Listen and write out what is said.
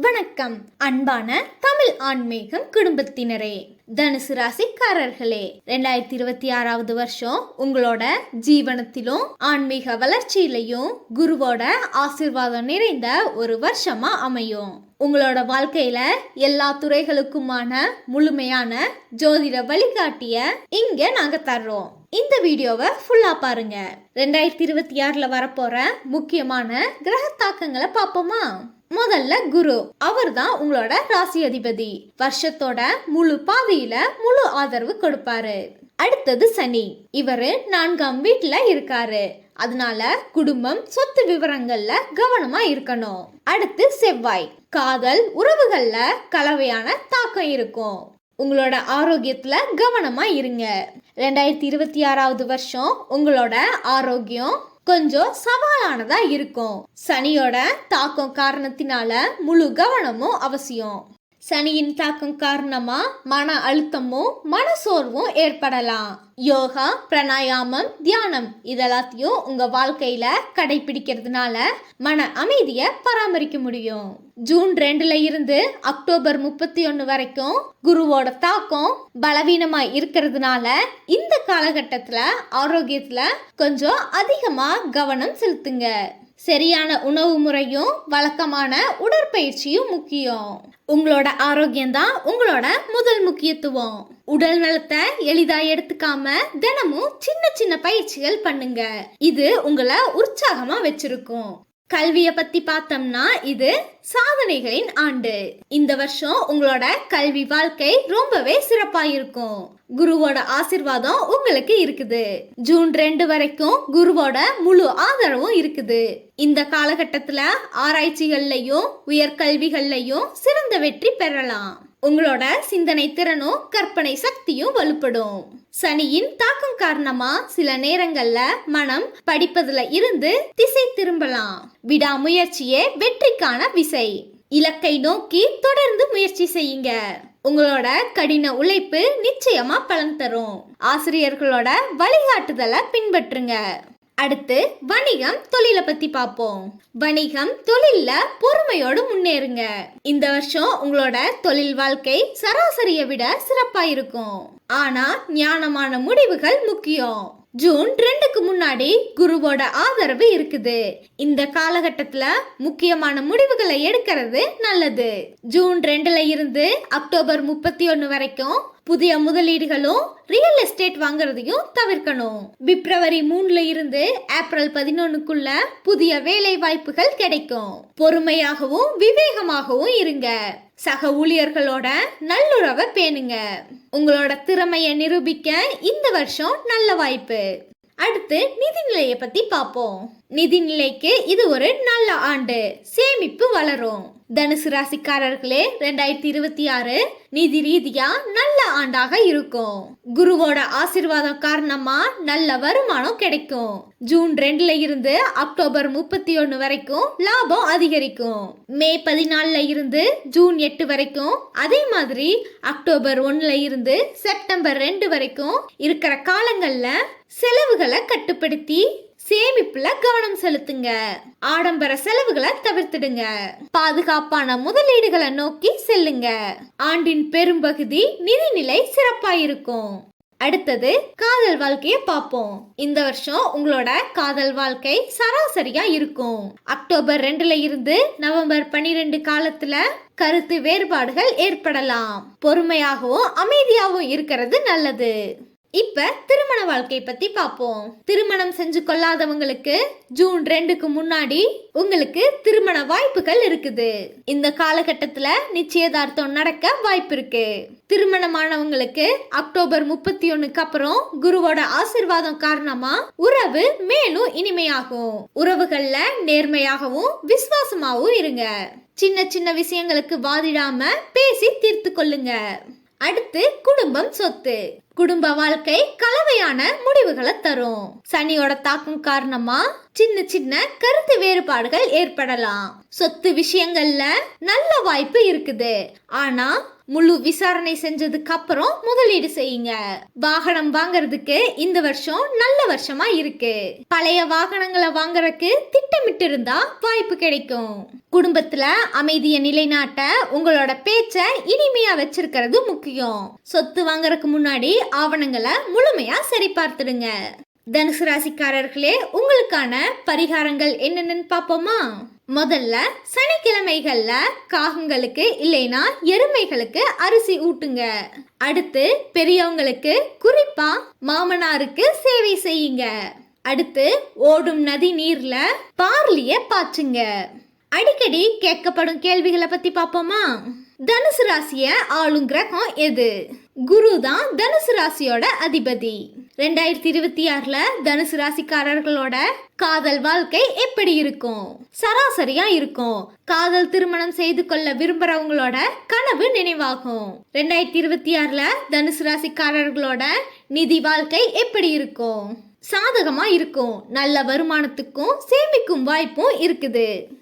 வணக்கம். அன்பான தமிழ் ஆன்மீகம் குடும்பத்தினரே தனுசு ராசிக்காரர்களே ரெண்டாயிரத்தி இருபத்தி ஆறாவது வருஷம் உங்களோட ஜீவனத்திலும் ஆன்மீக வளர்ச்சியிலையும் குருவோட ஆசிர்வாதம் நிறைந்த ஒரு வருஷமா அமையும். உங்களோட வாழ்க்கையில எல்லா துறைகளுக்குமான முழுமையான ஜோதிட வழிகாட்டிய இங்க நாங்க தர்றோம். இந்த வீடியோவை ஃபுல்லா பாருங்க. ரெண்டாயிரத்தி இருபத்தி ஆறுல வரப்போற முக்கியமான கிரக தாக்கங்களை பார்ப்போமா? முதல்ல குரு. அவர் தான் உங்களோட ராசி அதிபதி. வருஷத்தோட முழு பாதையில முழு ஆதரவு கொடுப்பாரு. அடுத்தது சனி. இவரு நான்காம் வீட்டுல இருக்காரு. அதனால குடும்பம் சொத்து விவரங்கள்ல கவனமா இருக்கணும். அடுத்து செவ்வாய். காதல் உறவுகள்ல கலவையான தாக்கம் இருக்கும். உங்களோட ஆரோக்கியத்துல கவனமா இருங்க. ரெண்டாயிரத்தி இருபத்தி ஆறாவது வருஷம் உங்களோட ஆரோக்கியம் கொஞ்சம் சவாலானதா இருக்கும். சனியோட தாக்கம் காரணத்தினால முழு கவனமும் அவசியம். சனியின் தாக்கம் காரணமா மன அழுத்தமும் மனசோர்வும் ஏற்படலாம். யோகா பிராணாயாமம் தியானம் இதெல்லாத்தையும் உங்க வாழ்க்கையில கடைபிடிக்கிறதுனால மன அமைதியை பராமரிக்க முடியும். ஜூன் ரெண்டுல இருந்து அக்டோபர் முப்பத்தி ஒன்று வரைக்கும் குருவோட தாக்கம் பலவீனமா இருக்கிறதுனால இந்த காலகட்டத்துல ஆரோக்கியத்துல கொஞ்சம் அதிகமா கவனம் செலுத்துங்க. சரியான உணவு முறையும் வழக்கமான உடற்பயிற்சியும் முக்கியம். உங்களோட ஆரோக்கியம் தான் உங்களோட முதல் முக்கியத்துவம். உடல் நலத்தை எளிதா எடுத்துக்காம தினமும் சின்ன சின்ன பயிற்சிகள் பண்ணுங்க. இது உங்களை உற்சாகமா வச்சிருக்கும். கல்வியை பத்தி பார்த்தோம்னா இது சாதனைகளின் ஆண்டு. இந்த வருஷம் உங்களோட கல்வி வாழ்க்கை ரொம்பவே சிறப்பா இருக்கும் குருவோட ஆசிர்வாதம் உங்களுக்கு இருக்குது. ஜூன் ரெண்டு வரைக்கும் குருவோட முழு ஆதரவும் இருக்குது. இந்த காலகட்டத்துல ஆராய்ச்சிகள்லையும் உயர்கல்விகள்லையும் சிறந்த வெற்றி பெறலாம். உங்களோட சிந்தனை திறனும் கற்பனை சக்தியும் வலுப்படும். சனியின் தாக்கம் காரணமா சில நேரங்கள்ல மனம் படிப்பதுல இருந்து திசை திரும்பலாம். விடாமுயற்சியே வெற்றிக்கான விசை. இலக்கை நோக்கி தொடர்ந்து முயற்சி செய்யுங்க. உங்களோட கடின உழைப்பு நிச்சயமா பலன் தரும். ஆசிரியர்களோட வழிகாட்டுதலை பின்பற்றுங்க. அடுத்து வணிகம் தொழிலை பத்தி பார்ப்போம். வணிகம் தொழில்ல பொறுமையோடு முன்னேறுங்க. இந்த வருஷம் உங்களோட தொழில் வாழ்க்கை சராசரியை விட சிறப்பா இருக்கும். ஆனா ஞானமான முடிவுகள் முக்கியம். ஜூன் ரெண்டுக்கு முன்னாடி குருவோட ஆதரவு இருக்குது. இந்த காலகட்டத்துல முக்கியமான முடிவுகளை எடுக்கிறது நல்லது. ஜூன் ரெண்டுல இருந்து அக்டோபர் முப்பத்தி ஒன்னு வரைக்கும் புதிய முதலீடுகளும் ரியல் எஸ்டேட் வாங்குறதையும் தவிர்க்கணும். பிப்ரவரி மூணுல இருந்து ஏப்ரல் பதினொன்னுக்குள்ள புதிய வேலை வாய்ப்புகள் கிடைக்கும். பொறுமையாகவும் விவேகமாகவும் இருங்க. சக ஊழியர்களோட நல்லுறவை பேணுங்க. உங்களோட திறமையை நிரூபிக்க இந்த வருஷம் நல்ல வாய்ப்பு. அடுத்து நிதிநிலையை பத்தி பார்ப்போம். நிதிநிலைக்கு இது ஒரு நல்ல ஆண்டு. சேமிப்பு வளரும். தனுசு ராசிக்காரர்களே ரெண்டாயிரத்தி இருபத்தி ஆறு நிதி ரீதியா நல்ல ஆண்டாக இருக்கும். குருவோட ஆசிர்வாதம் காரணமா நல்ல வருமானம் கிடைக்கும். ஜூன் ரெண்டுல இருந்து அக்டோபர் முப்பத்தி ஒன்னு வரைக்கும் லாபம் அதிகரிக்கும். மே பதினாலுல இருந்து ஜூன் எட்டு வரைக்கும் அதே மாதிரி அக்டோபர் ஒன்னுல இருந்து செப்டம்பர் ரெண்டு வரைக்கும் இருக்கிற காலங்கள்ல செலவுகளை கட்டுப்படுத்தி சேமிப்புல கவனம் செலுத்துங்க. ஆடம்பர செலவுகளை தவிர்த்துடுங்க. பாதுகாப்பான முதலீடுகளை நோக்கி செல்லுங்க. ஆண்டின் பெரும்பகுதி நிதிநிலை சிறப்பாயிருக்கும். அடுத்தது காதல் வாழ்க்கைய பார்ப்போம். இந்த வருஷம் உங்களோட காதல் வாழ்க்கை சராசரியா இருக்கும். அக்டோபர் ரெண்டுல இருந்து நவம்பர் பனிரெண்டு காலத்துல கருத்து வேறுபாடுகள் ஏற்படலாம். பொறுமையாகவும் அமைதியாகவும் இருக்கிறது நல்லது. இப்ப திருமண வாழ்க்கை பத்தி பார்ப்போம் திருமணம் செஞ்சு கொள்ளாதவங்களுக்கு ஜூன் ரெண்டுக்கு முன்னாடி உங்களுக்கு திருமண வாய்ப்புகள் இருக்குது. இந்த காலகட்டத்துல நிச்சயதார்த்தம் நடக்க வாய்ப்பு இருக்கு. திருமணமானவங்களுக்கு அக்டோபர் முப்பத்தி ஒண்ணுக்கு அப்புறம் குருவோட ஆசிர்வாதம் காரணமா உறவு மேலும் இனிமையாகும். உறவுகள்ல நேர்மையாகவும் விசுவாசமாகவும் இருங்க. சின்ன சின்ன விஷயங்களுக்கு வாதிடாம பேசி தீர்த்து கொள்ளுங்க. அடுத்து குடும்பம் சொத்து. குடும்ப வாழ்க்கை கலவையான முடிவுகளை தரும். சனியோட தாக்கம் காரணமா? சின்ன சின்ன கருத்து வேறுபாடுகள் ஏற்படலாம். சொத்து விஷயங்கள்ல நல்ல வாய்ப்பு இருக்குது. ஆனா முழு விசாரணை செஞ்சதுக்கு அப்புறம் முதலீடு செய்யுங்க. வாகனம் வாங்குறதுக்கு இந்த வருஷம் நல்ல வருஷமா இருக்கு. பழைய வாகனங்களை வாங்குறதுக்கு திட்டமிட்டு இருந்தா வாய்ப்பு கிடைக்கும். குடும்பத்துல அமைதியை நிலைநாட்ட உங்களோட பேச்ச இனிமையா வச்சிருக்கிறது முக்கியம். சொத்து வாங்குறதுக்கு முன்னாடி ஆவணங்களை முழுமையா சரி பார்த்துடுங்க தனுசு ராசிக்காரர்களே உங்களுக்கான பரிகாரங்கள் என்னென்னு பார்ப்போமா? முதல்ல சனிக்கிழமைகள்ல காகங்களுக்கு இல்லைனா எருமைகளுக்கு அரிசி ஊட்டுங்க. அடுத்து பெரியவங்களுக்கு குறிப்பா மாமனாருக்கு சேவை செய்யுங்க. அடுத்து ஓடும் நதி நீர்ல பார்லிய பாய்ச்சுங்க. அடிக்கடி கேட்கப்படும் கேள்விகளை பத்தி பார்ப்போமா? தனுசு ராசிய ஆளும் கிரகம் எது? குரு தான் தனுசு ராசியோட அதிபதி. ரெண்டாயிரத்தி இருபத்தி ஆறுல தனுசு ராசிக்காரர்களோட காதல் வாழ்க்கை எப்படி இருக்கும்? சராசரியா இருக்கும். காதல் திருமணம் செய்து கொள்ள விரும்புறவங்களோட கனவு நினைவாகும். ரெண்டாயிரத்தி இருபத்தி ஆறுல தனுசு ராசிக்காரர்களோட நிதி வாழ்க்கை எப்படி இருக்கும்? சாதகமா இருக்கும். நல்ல வருமானத்துக்கும் சேமிக்கும் வாய்ப்பும் இருக்குது.